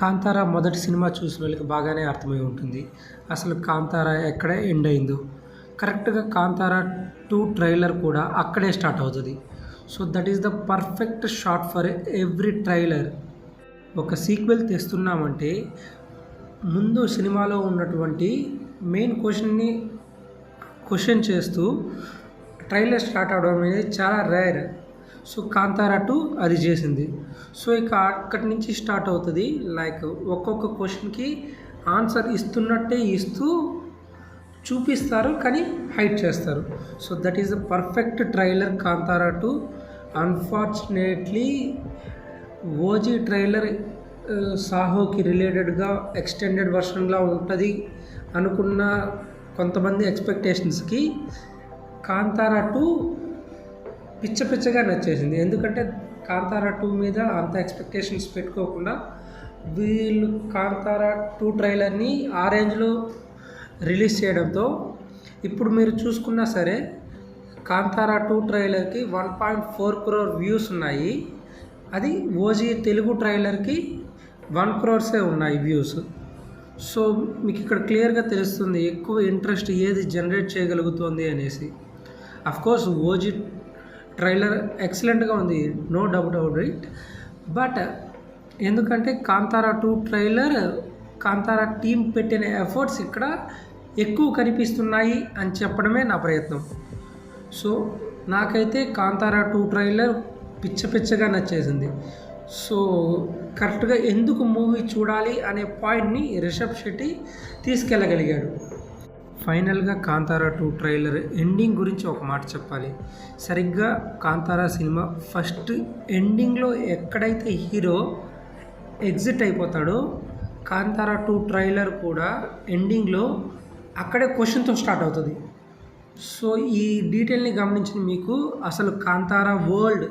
కాంతారా మొదటి సినిమా చూసిన వాళ్ళకి బాగానే అర్థమై ఉంటుంది. అసలు కాంతారా ఎక్కడ ఎండ్ అయిందో. కరెక్ట్గా కాంతారా టూ ట్రైలర్ కూడా అక్కడే స్టార్ట్ అవుతుంది. So that is the perfect shot for every trailer ఒక సీక్వెల్ తెస్తున్నామంటే ముందు సినిమాలో ఉన్నటువంటి మెయిన్ క్వశ్చన్ని క్వశ్చన్ చేస్తూ ట్రైలర్ స్టార్ట్ అవడం అనేది చాలా రేర్ సో కాంతారా టూ అది చేసింది. సో ఇక అక్కడి నుంచి స్టార్ట్ అవుతుంది. లైక్ ఒక్కొక్క క్వశ్చన్కి ఆన్సర్ ఇస్తున్నట్టే ఇస్తూ చూపిస్తారు కానీ హైట్ చేస్తారు. So that is the perfect trailer Kantara two. Unfortunately OG trailer సాహోకి రిలేటెడ్గా ఎక్స్టెండెడ్ వర్షన్లా ఉంటుంది అనుకున్న కొంతమంది ఎక్స్పెక్టేషన్స్కి కాంతారా టూ పిచ్చ పిచ్చగా నచ్చేసింది. ఎందుకంటే కాంతారా టూ మీద అంత ఎక్స్పెక్టేషన్స్ పెట్టుకోకుండా వీళ్ళు కాంతారా టూ ట్రైలర్ని ఆ రేంజ్లో రిలీజ్ చేయడంతో ఇప్పుడు మీరు చూసుకున్నా సరే Kantara two ట్రైలర్కి one point four crore views ఉన్నాయి. అది ఓజీ తెలుగు ట్రైలర్కి వన్ క్రోర్సే ఉన్నాయి వ్యూస్. సో మీకు ఇక్కడ క్లియర్గా తెలుస్తుంది ఎక్కువ ఇంట్రెస్ట్ ఏది జనరేట్ చేయగలుగుతుంది అనేసి. కోర్స్ ఓజీ ట్రైలర్ ఎక్సలెంట్గా ఉంది నో డౌట్ అవుట్ రైట్ బట్ ఎందుకంటే Kantara two trailer Kantara team పెట్టిన ఎఫర్ట్స్ ఇక్కడ ఎక్కువ కనిపిస్తున్నాయి అని చెప్పడమే నా ప్రయత్నం. సో నాకైతే కాంతారా టూ ట్రైలర్ పిచ్చ పిచ్చగా నచ్చేసింది. సో కరెక్ట్గా ఎందుకు మూవీ చూడాలి అనే పాయింట్ని రిషబ్ శెట్టి తీసుకెళ్ళగలిగాడు. ఫైనల్గా కాంతారా టూ ట్రైలర్ ఎండింగ్ గురించి ఒక మాట చెప్పాలి. సరిగ్గా కాంతారా సినిమా ఫస్ట్ ఎండింగ్లో ఎక్కడైతే హీరో ఎగ్జిట్ అయిపోతాడో కాంతారా టూ ట్రైలర్ కూడా ఎండింగ్లో అక్కడే క్వశ్చన్తో స్టార్ట్ అవుతుంది. సో ఈ డీటెయిల్ని గమనించిన మీకు అసలు కాంతారా వరల్డ్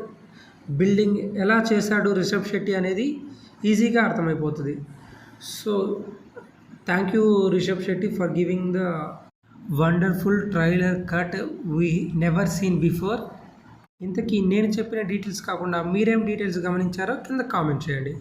బిల్డింగ్ ఎలా చేశాడు రిషబ్ శెట్టి అనేది ఈజీగా అర్థమైపోతుంది. So thank you Rishab Shetty for giving the wonderful trailer cut we never seen before ఇంతకీ నేను చెప్పిన డీటెయిల్స్ కాకుండా మీరేం డీటెయిల్స్ గమనించారో కింద కామెంట్ చేయండి.